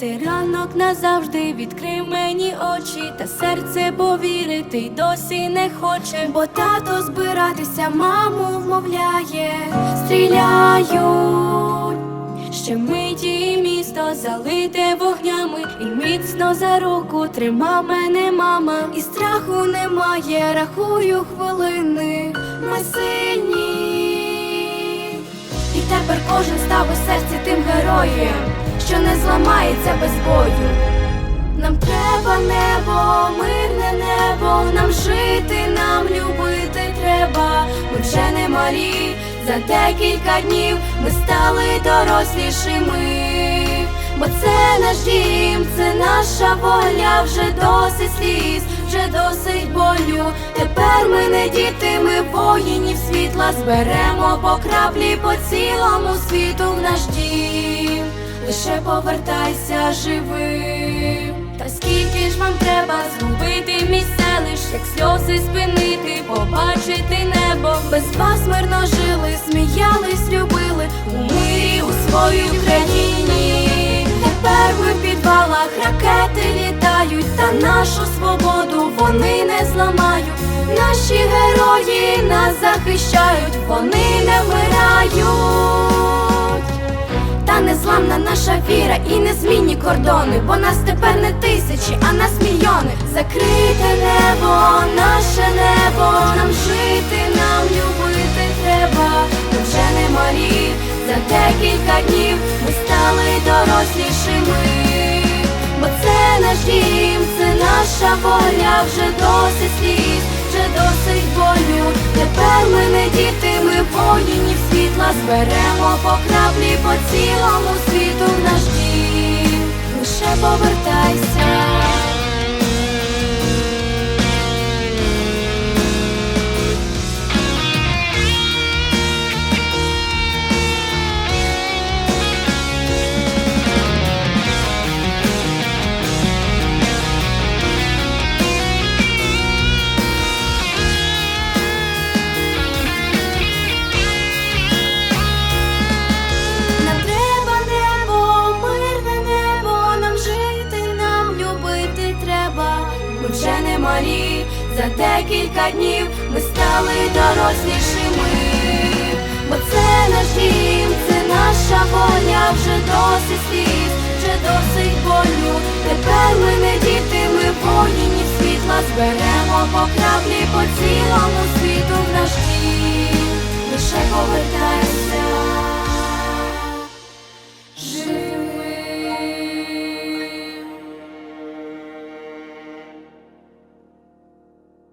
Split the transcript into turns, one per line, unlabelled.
Цей ранок назавжди відкрив мені очі, та серце повірити й досі не хоче, бо тато збиратися маму вмовляє, стріляють. Ще миті місто залите вогнями, і міцно за руку трима мене мама, і страху немає, рахую хвилини, ми сильні. І тепер кожен став у серці тим героєм, що не зламається без бою. Нам треба небо, мирне небо, нам жити, нам любити треба. Ми вже не малі, за декілька днів ми стали дорослішими. Бо це наш дім, це наша воля, вже досить сліз, вже досить болю. Тепер ми не діти, ми воїнів світла, зберемо по краплі по цілому світу в наш дім. Лише повертайся живим. Та скільки ж вам треба згубити мій селищ, як сльози спинити, побачити небо. Без вас мирно жили, сміялись, любили у мирі у своїй країні. Тепер ми в підвалах ракети літають, та нашу свободу вони не зламають. Наші герої нас захищають, вони не вмирають. Наша віра і незмінні кордони, бо нас тепер не тисячі, а нас мільйони. Закрите небо, наше небо, нам жити, нам любити треба. Ми вже не малі, за декілька днів ми стали дорослішими. Бо це наш дім, це наша воля, вже досить сліз, вже досить болю. Тепер ми не діти, ми воїнів світла, зберемо по краплі по цілому повертайся. Малі, за декілька днів ми стали дорослішими. Бо це наш дім, це наша воля, вже досить сліз, вже досить болю. Тепер ми не діти,